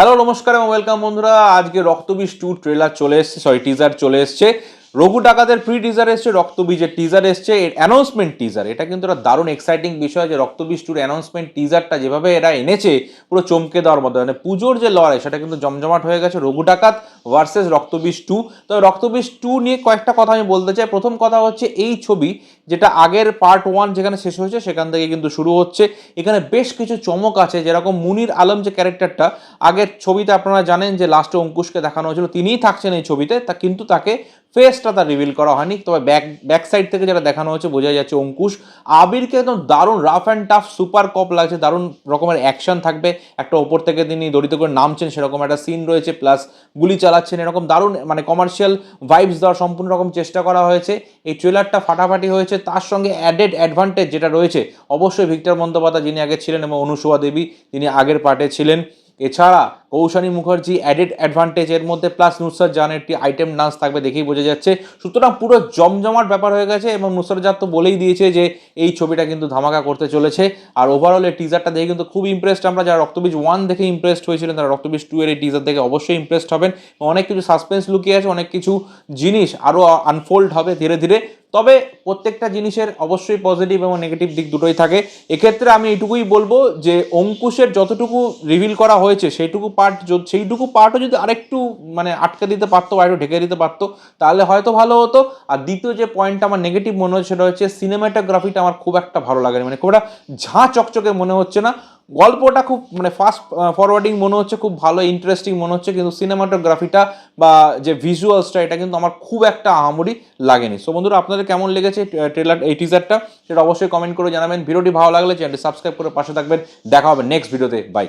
Hello নমস্কার এবং welcome বন্ধুরা। আজকে রক্তবীজ টু ট্রেলার চলে এসছে সরি টিজার চলে এসছে। রঘু ডাকাতের প্রি টিজার এসছে, রক্তবীজের টিজার এসছে অ্যানাউন্সমেন্ট টিজার এটা কিন্তু একটা দারুণ এক্সাইটিং বিষয় যে রক্তবীজ টুর অ্যানাউন্সমেন্ট টিজারটা যেভাবে এরা এনেছে, পুরো চমকে দেওয়ার মতো। মানে পুজোর যে লড়াই, সেটা কিন্তু জমজমাট হয়ে গেছে রঘু ডাকাত ভার্সেস রক্তবীজ টু তো রক্তবীজ টু নিয়ে কয়েকটা কথা আমি বলতে চাই। প্রথম কথা হচ্ছে, এই ছবি যেটা আগের পার্ট ওয়ান যেখানে শেষ হয়েছে, সেখান থেকে কিন্তু শুরু হচ্ছে। এখানে বেশ কিছু চমক আছে, যেরকম মুনির আলম যে ক্যারেক্টারটা, আগের ছবিতে আপনারা জানেন যে লাস্টে অঙ্কুশকে দেখানো হয়েছিল, তিনিই থাকছেন এই ছবিতে, তা কিন্তু তাকে ফেসটা তার রিভিল করা হয়নি। তবে ব্যাক ব্যাক সাইড থেকে যেটা দেখানো হয়েছে বোঝা যাচ্ছে অঙ্কুশ। আবিরকে একদম দারুণ rough and tough super cop লাগছে, দারুণ রকমের অ্যাকশন থাকবে। একটা ওপর থেকে তিনি দড়িত করে নামছেন, সেরকম একটা সিন রয়েছে প্লাস গুলি চালাচ্ছেন, এরকম দারুণ মানে কমার্শিয়াল ভাইবস দেওয়ার সম্পূর্ণ রকম চেষ্টা করা হয়েছে। এই ট্রেলারটা ফাটাফাটি হয়েছে তার সঙ্গে অ্যাডেড অ্যাডভান্টেজ যেটা রয়েছে, অবশ্যই ভিক্টর বন্দ্যোপাধ্যায় যিনি আগে ছিলেন এবং অনুসুয়া দেবী, তিনি আগের পার্টে ছিলেন। এছাড়া কৌশানী মুখার্জি অ্যাডেড অ্যাডভান্টেজ এর মধ্যে প্লাস নুসরাত জাহানের একটি আইটেম ডান্স থাকবে দেখেই বোঝা যাচ্ছে। সুতরাং পুরো জমজমাট ব্যাপার হয়ে গেছে এবং নুসরাত জাত তো বলেই দিয়েছে যে এই ছবিটা কিন্তু ধামাকা করতে চলেছে। আর ওভারঅল এই টিজারটা দেখে কিন্তু খুব ইমপ্রেসড আমরা, যারা রক্তবীজ ওয়ান দেখে ইমপ্রেসড হয়েছিলেন, তারা রক্তবীজ টু এর এই টিজার দেখে অবশ্যই ইমপ্রেসড হবেন। অনেক কিছু সাসপেন্স লুকিয়ে আছে, অনেক কিছু জিনিস আরও আনফোল্ড হবে ধীরে ধীরে। তবে প্রত্যেকটা জিনিসের অবশ্যই পজিটিভ এবং নেগেটিভ দিক দুটোই থাকে। এক্ষেত্রে আমি এইটুকুই বলব যে, অঙ্কুশের যতটুকু রিভিল করা হয়েছে, সেইটুকু পার্ট সেইটুকু পার্টও যদি আরেকটু মানে আটকে দিতে পারতো বা একটু ঢেকে দিতে পারতো, তাহলে হয়তো ভালো হতো। আর দ্বিতীয় যে পয়েন্টটা আমার নেগেটিভ মনে হচ্ছে, সেটা হচ্ছে সিনেমাটোগ্রাফিটা আমার খুব একটা ভালো লাগেনি। মানে খুব একটা ঝাঁ চকচকে মনে হচ্ছে না। গল্পটা খুব মানে ফাস্ট ফরওয়ার্ডিং মনে হচ্ছে, খুব ভালো ইন্টারেস্টিং মনে হচ্ছে, কিন্তু সিনেমাটোগ্রাফিটা বা যে ভিজুয়ালসটা এটা কিন্তু আমার খুব একটা আহামরি লাগেনি। সো বন্ধুরা, আপনাদের কেমন লেগেছে ট্রেলার এই টিজারটা সেটা অবশ্যই কমেন্ট করে জানাবেন। ভিডিওটি ভালো লাগলে চ্যানেলটি সাবস্ক্রাইব করে পাশে থাকবেন। দেখা হবে নেক্সট ভিডিওতে বাই